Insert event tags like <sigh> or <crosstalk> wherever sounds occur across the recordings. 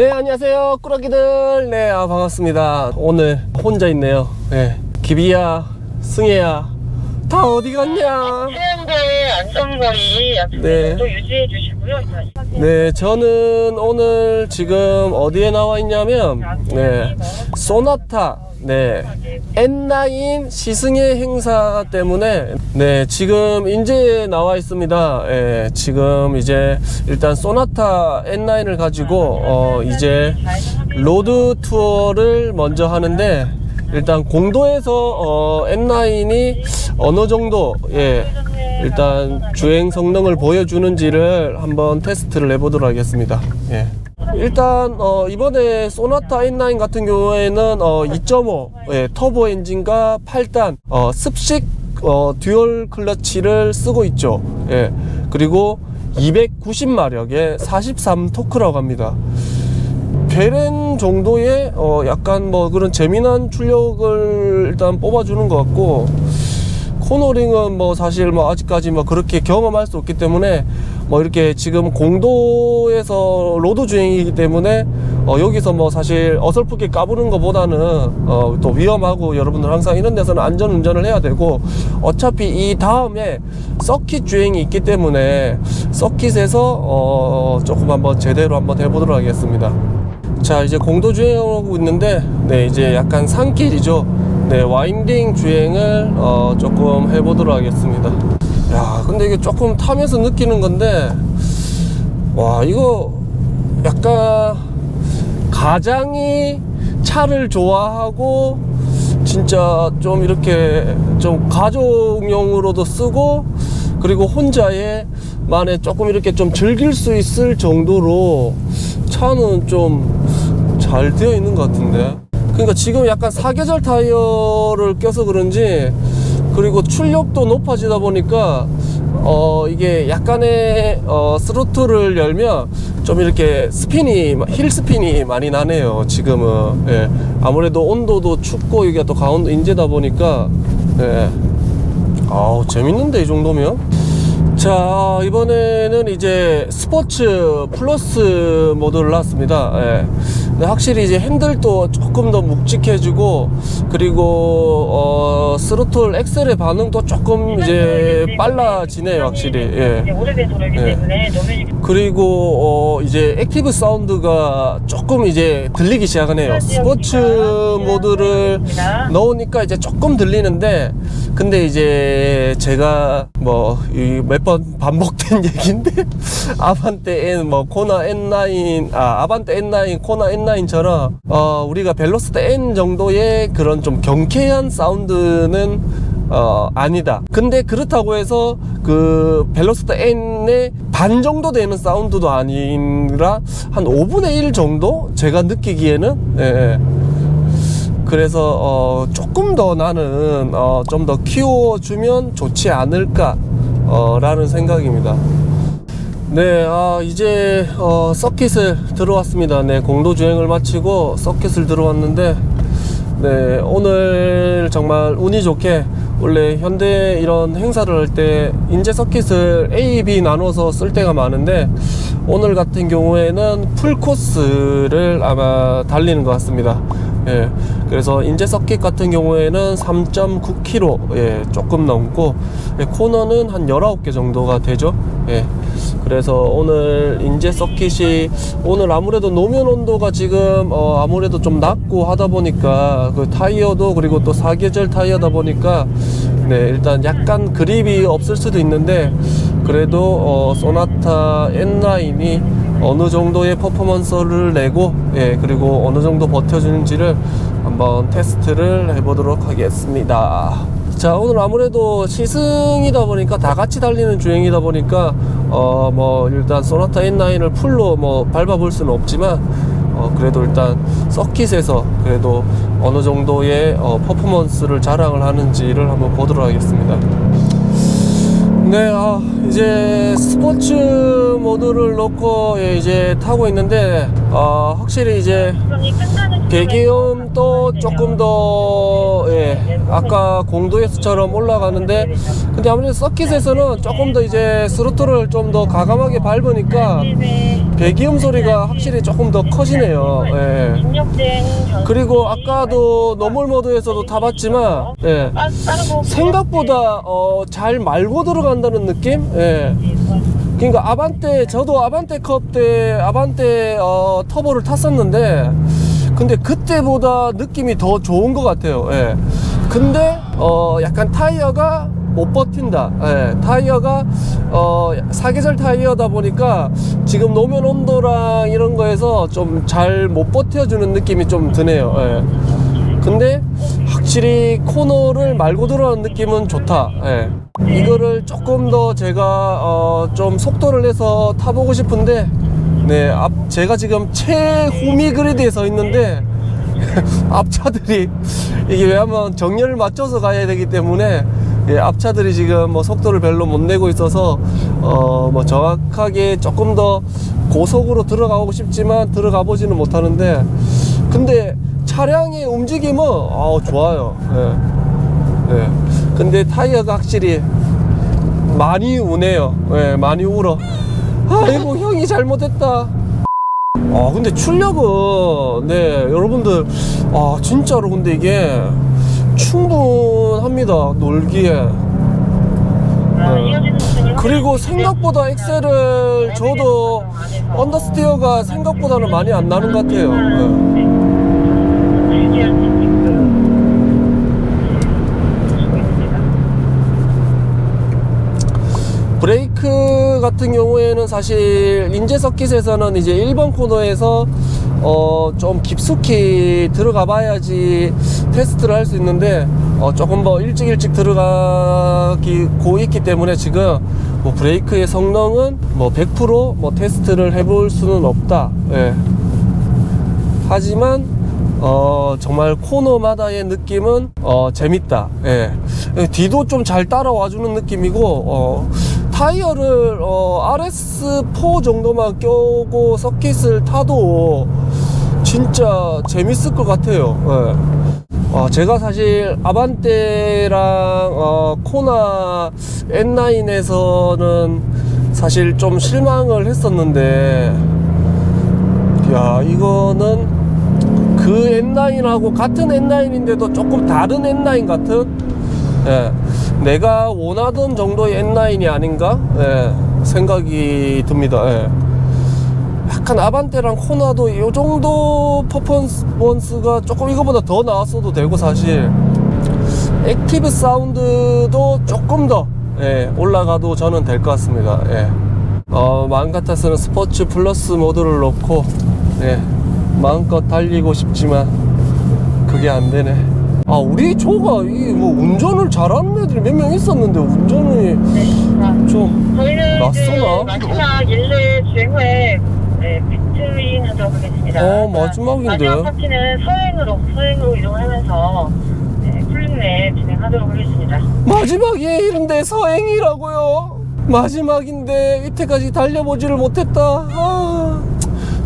네, 안녕하세요. 꾸러기들. 네, 아, 반갑습니다. 오늘 혼자 있네요. 네. 기비야, 승혜야, 다 어디 갔냐? 수영대 안전거리 네. 또 유지해 주시고요. 자, 네, 저는 오늘 지금 어디에 나와 있냐면, 네, 소나타, 네, N9 시승회 행사 때문에, 네, 지금 인제에 나와 있습니다. 예, 지금 이제 일단 소나타 N9을 가지고, 어, 이제 로드 투어를 먼저 하는데, 일단 공도에서 어, N9이 어느 정도, 예, 일단 주행 성능을 보여주는지를 한번 테스트를 해보도록 하겠습니다. 예. 일단 어, 이번에 소나타 N9 같은 경우에는 어, 2.5 예, 터보 엔진과 8단 어, 습식 어, 듀얼 클러치를 쓰고 있죠. 예. 그리고 290마력의 43 토크라고 합니다. 베렌 정도의 어 약간 뭐 그런 재미난 출력을 일단 뽑아주는 것 같고 코너링은 뭐 사실 뭐 아직까지 뭐 그렇게 경험할 수 없기 때문에 뭐 이렇게 지금 공도에서 로드 주행이기 때문에 어 여기서 뭐 사실 어설프게 까부는 것보다는 어 또 위험하고 여러분들 항상 이런 데서는 안전 운전을 해야 되고 어차피 이 다음에 서킷 주행이 있기 때문에 서킷에서 어 조금 한번 제대로 한번 해보도록 하겠습니다. 자 이제 공도 주행하고 있는데 네 이제 약간 산길이죠 네 와인딩 주행을 어, 조금 해보도록 하겠습니다. 야 근데 이게 조금 타면서 느끼는 건데 와 이거 약간 가장이 차를 좋아하고 진짜 좀 이렇게 좀 가족용으로도 쓰고 그리고 혼자의 만에 조금 이렇게 좀 즐길 수 있을 정도로 차는 좀 잘 되어 있는 것 같은데 그러니까 지금 약간 사계절 타이어를 껴서 그런지 그리고 출력도 높아지다 보니까 어 이게 약간의 어 스로틀을 열면 좀 이렇게 스핀이 힐 스핀이 많이 나네요 지금은. 예. 아무래도 온도도 춥고 이게 또 강원도 인제다 보니까 예. 아우 재밌는데 이 정도면? 자 이번에는 이제 스포츠 플러스 모드를 놨습니다. 예. 근데 확실히 이제 핸들도 조금 더 묵직해지고 그리고 어 스로틀 엑셀의 반응도 조금 이제 빨라지네요 확실히 예. 노면이 그리고 어 이제 액티브 사운드가 조금 이제 들리기 시작하네요. 스포츠 모드를 넣으니까 이제 조금 들리는데 근데 이제 제가 뭐 몇 번 반복된 <laughs> 얘기인데 아반떼 N 뭐 코나 N9 아 아반떼 N9 코나 N9 처럼 어 우리가 벨로스트 N 정도의 그런 좀 경쾌한 사운드는 어, 아니다. 근데 그렇다고 해서 그 벨로스터 N의 반 정도 되는 사운드도 아니라 한 5분의 1 정도 제가 느끼기에는 예, 예. 그래서 어, 조금 더 나는 어, 좀 더 키워주면 좋지 않을까 어, 라는 생각입니다. 네, 아, 이제, 어, 서킷을 들어왔습니다. 네, 공도 주행을 마치고 서킷을 들어왔는데, 네, 오늘 정말 운이 좋게, 원래 현대 이런 행사를 할 때, 인제 서킷을 A, B 나눠서 쓸 때가 많은데, 오늘 같은 경우에는 풀 코스를 아마 달리는 것 같습니다. 예, 그래서 인제 서킷 같은 경우에는 3.9km, 예, 조금 넘고, 예, 코너는 한 19개 정도가 되죠. 예, 그래서 오늘 인제 서킷이 오늘 아무래도 노면 온도가 지금 어 아무래도 좀 낮고 하다 보니까 그 타이어도 그리고 또 사계절 타이어다 보니까 네 일단 약간 그립이 없을 수도 있는데 그래도 어 소나타 N9이 어느 정도의 퍼포먼스를 내고 예 그리고 어느 정도 버텨주는지를 한번 테스트를 해보도록 하겠습니다. 자 오늘 아무래도 시승이다 보니까 다 같이 달리는 주행이다 보니까 어 뭐 일단 소나타 N9을 풀로 뭐 밟아볼 수는 없지만 어 그래도 일단 서킷에서 그래도 어느 정도의 어 퍼포먼스를 자랑을 하는지를 한번 보도록 하겠습니다. 네, 아, 이제 스포츠 모드를 놓고 예, 이제 타고 있는데 아, 확실히 이제 배기음도 조금 더 예, 아까 공도에서처럼 올라가는데 근데 아무래도 서킷에서는 조금 더 이제 스로틀을 좀 더 가감하게 밟으니까 배기음 소리가 확실히 조금 더 커지네요. 예. 그리고 아까도 노멀 모드에서도 타봤지만 예. 생각보다 어, 잘 말고 들어간다는 느낌? 예. 그러니까 아반떼 저도 아반떼 컵 때 아반떼 어, 터보를 탔었는데 근데 그때보다 느낌이 더 좋은 것 같아요. 예. 근데 어, 약간 타이어가 못 버틴다. 예. 타이어가 어, 사계절 타이어다 보니까 지금 노면 온도랑 이런 거에서 좀 잘 못 버텨주는 느낌이 좀 드네요. 예. 근데 확실히 코너를 말고 들어가는 느낌은 좋다. 예. 이거를 조금 더 제가 어, 좀 속도를 내서 타보고 싶은데 네, 앞 제가 지금 최후미 그리드에 서 있는데 <laughs> 앞차들이 이게 왜냐면 정렬을 맞춰서 가야 되기 때문에 예, 앞차들이 지금 뭐 속도를 별로 못 내고 있어서 어 뭐 정확하게 조금 더 고속으로 들어가고 싶지만 들어가 보지는 못하는데 근데 차량의 움직임은 아 좋아요. 예. 예. 근데 타이어가 확실히 많이 우네요. 예, 많이 울어. 아이고 형이 잘못했다. 아 근데 출력은 네 여러분들 아 진짜로 근데 이게 충분합니다 놀기에 그리고 생각보다 엑셀을 저도 언더스티어가 생각보다는 많이 안 나는 것 같아요 예. 브레이크 같은 경우에는 사실 인제 서킷에서는 이제 1번 코너에서 어 좀 깊숙이 들어가 봐야지 테스트를 할 수 있는데 어 조금 더 일찍 일찍 들어가기 고 있기 때문에 지금 뭐 브레이크의 성능은 뭐 100%뭐 테스트를 해볼 수는 없다. 예. 하지만 어 정말 코너마다의 느낌은 어 재밌다. 예. 뒤도 좀 잘 따라와주는 느낌이고 어 타이어를 어 RS4 정도만 껴고 서킷을 타도 진짜 재밌을 것 같아요. 예. 어, 제가 사실 아반떼랑 어, 코나 N9에서는 사실 좀 실망을 했었는데 야 이거는 그 N9하고 같은 N9인데도 조금 다른 N9 같은 예, 내가 원하던 정도의 N9이 아닌가 예, 생각이 듭니다. 예. 약간 아반떼랑 코나도 이 정도 퍼포먼스가 조금 이거보다 더 나왔어도 되고 사실 액티브 사운드도 조금 더 예, 올라가도 저는 될 것 같습니다. 예. 어, 마음 같아서는 스포츠 플러스 모드를 놓고 예, 마음껏 달리고 싶지만 그게 안 되네. 아 우리 조가 이 뭐 운전을 잘하는 애들이 몇 명 있었는데 운전이 좀 저희는 낯서나? 마지막 일례 주행 후에 네, 비트윈 하도록 하겠습니다. 어, 마지막인데. 마지막 파티는 서행으로 서행으로 이동하면서 네, 진행하도록 하겠습니다. 마지막에 이런데 서행이라고요. 마지막인데 이때까지 달려보지를 못했다. 아.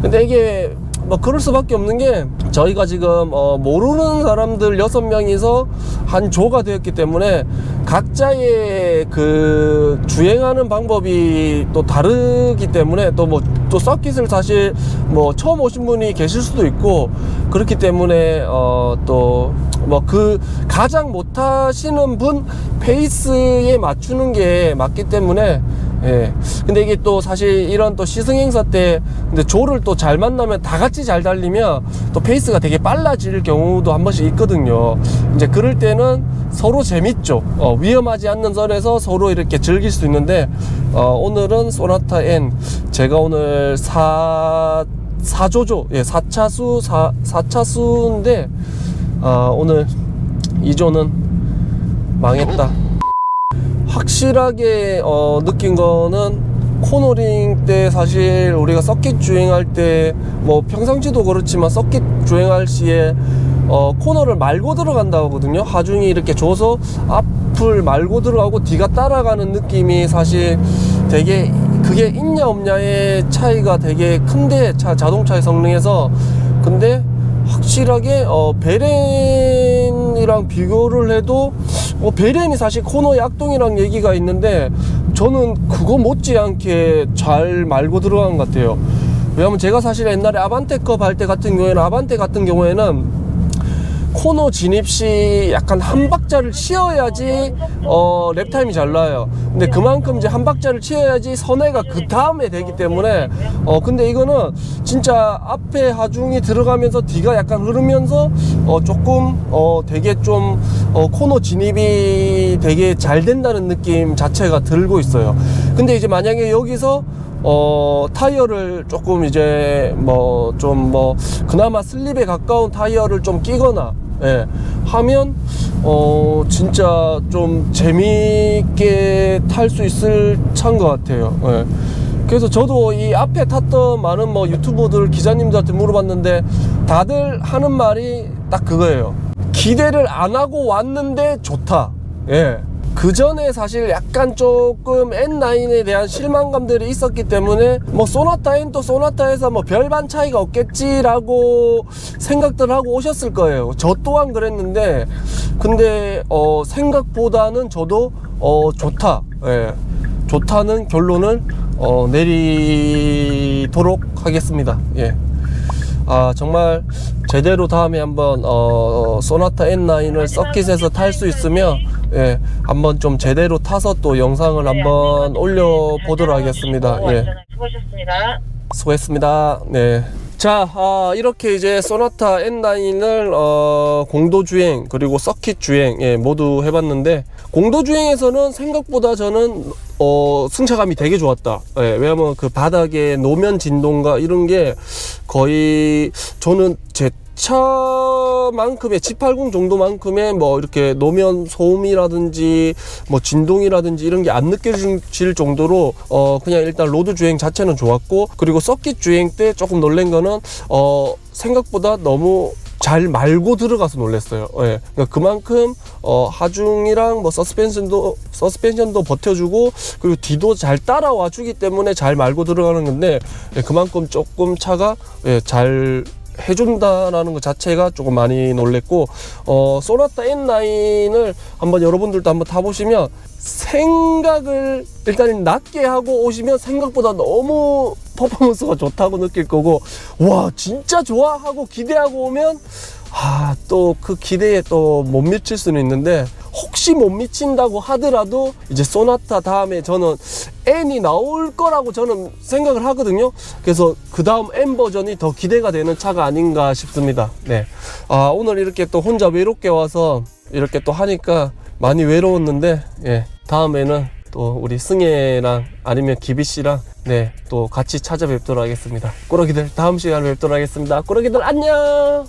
근데 이게 뭐 그럴 수밖에 없는 게 저희가 지금 어 모르는 사람들 여섯 명이서 한 조가 되었기 때문에 각자의 그 주행하는 방법이 또 다르기 때문에 또 뭐또 서킷을 사실 뭐 처음 오신 분이 계실 수도 있고 그렇기 때문에 어또 뭐 그 가장 못하시는 분 페이스에 맞추는 게 맞기 때문에 예. 근데 이게 또 사실 이런 또 시승 행사 때 근데 조를 또 잘 만나면 다 같이 잘 달리면 또 페이스가 되게 빨라질 경우도 한 번씩 있거든요. 이제 그럴 때는 서로 재밌죠. 어, 위험하지 않는 선에서 서로 이렇게 즐길 수 있는데 어, 오늘은 소나타 N 제가 오늘 4 4조조 예, 4차수 4, 4차수인데 어, 오늘 2조는 망했다. 확실하게 어, 느낀 거는 코너링 때 사실 우리가 서킷 주행할 때 뭐 평상시도 그렇지만 서킷 주행할 시에 어, 코너를 말고 들어간다고 하거든요. 하중이 이렇게 줘서 앞을 말고 들어가고 뒤가 따라가는 느낌이 사실 되게 그게 있냐 없냐의 차이가 되게 큰데 차, 자동차의 성능에서 근데 확실하게 어, 베렌이랑 비교를 해도 어, 베렌이 사실 코너의 악동이랑 얘기가 있는데 저는 그거 못지않게 잘 말고 들어간 것 같아요. 왜냐면 제가 사실 옛날에 아반떼컵 할 때 같은 경우에는 아반떼 같은 경우에는 코너 진입 시 약간 한 박자를 치어야지 어 랩타임이 잘 나요. 근데 그만큼 이제 한 박자를 치어야지 선회가 그 다음에 되기 때문에 어 근데 이거는 진짜 앞에 하중이 들어가면서 뒤가 약간 흐르면서 어 조금 어 되게 좀 어 코너 진입이 되게 잘 된다는 느낌 자체가 들고 있어요. 근데 이제 만약에 여기서 어 타이어를 조금 이제 뭐 좀뭐 그나마 슬립에 가까운 타이어를 좀 끼거나 예 하면 어 진짜 좀 재미있게 탈 수 있을 차인 것 같아요. 예. 그래서 저도 이 앞에 탔던 많은 뭐 유튜버들 기자님들한테 물어봤는데 다들 하는 말이 딱 그거예요. 기대를 안 하고 왔는데 좋다. 예 그 전에 사실 약간 조금 N9에 대한 실망감들이 있었기 때문에 뭐 소나타엔 또 소나타에서 뭐 별반 차이가 없겠지라고 생각들 하고 오셨을 거예요. 저 또한 그랬는데 근데 어 생각보다는 저도 어 좋다. 예. 좋다는 결론을 어 내리도록 하겠습니다. 예. 아 정말 제대로 다음에 한번 어 소나타 N9을 서킷에서 탈 수 있으면 예 한번 좀 제대로 타서 또 영상을 한번 올려 보도록 하겠습니다. 예. 수고하셨습니다. 수고했습니다. 네. 자, 아, 이렇게 이제 소나타 N9을 어, 공도 주행 그리고 서킷 주행 예, 모두 해봤는데 공도 주행에서는 생각보다 저는 어, 승차감이 되게 좋았다. 예, 왜냐면 그 바닥에 노면 진동과 이런 게 거의 저는 제 차 만큼의 G80 정도만큼의 뭐 이렇게 노면 소음이라든지 뭐 진동이라든지 이런 게 안 느껴질 정도로 어 그냥 일단 로드 주행 자체는 좋았고 그리고 서킷 주행 때 조금 놀란 거는 어 생각보다 너무 잘 말고 들어가서 놀랐어요. 예. 그러니까 그만큼 어 하중이랑 뭐 서스펜션도 서스펜션도 버텨주고 그리고 뒤도 잘 따라와 주기 때문에 잘 말고 들어가는 건데 예, 그만큼 조금 차가 예, 잘 해준다라는 것 자체가 조금 많이 놀랬고 어 소나타 N9을 한번 여러분들도 한번 타보시면 생각을 일단 낮게 하고 오시면 생각보다 너무 퍼포먼스가 좋다고 느낄 거고 와 진짜 좋아 하고 기대하고 오면 아 또 그 기대에 또 못 미칠 수는 있는데 혹시 못 미친다고 하더라도 이제 소나타 다음에 저는 N이 나올 거라고 저는 생각을 하거든요. 그래서 그 다음 N 버전이 더 기대가 되는 차가 아닌가 싶습니다. 네. 아, 오늘 이렇게 또 혼자 외롭게 와서 이렇게 또 하니까 많이 외로웠는데, 예. 다음에는 또 우리 승혜랑 아니면 기비 씨랑 네, 또 같이 찾아뵙도록 하겠습니다. 꾸러기들 다음 시간에 뵙도록 하겠습니다. 꾸러기들! 안녕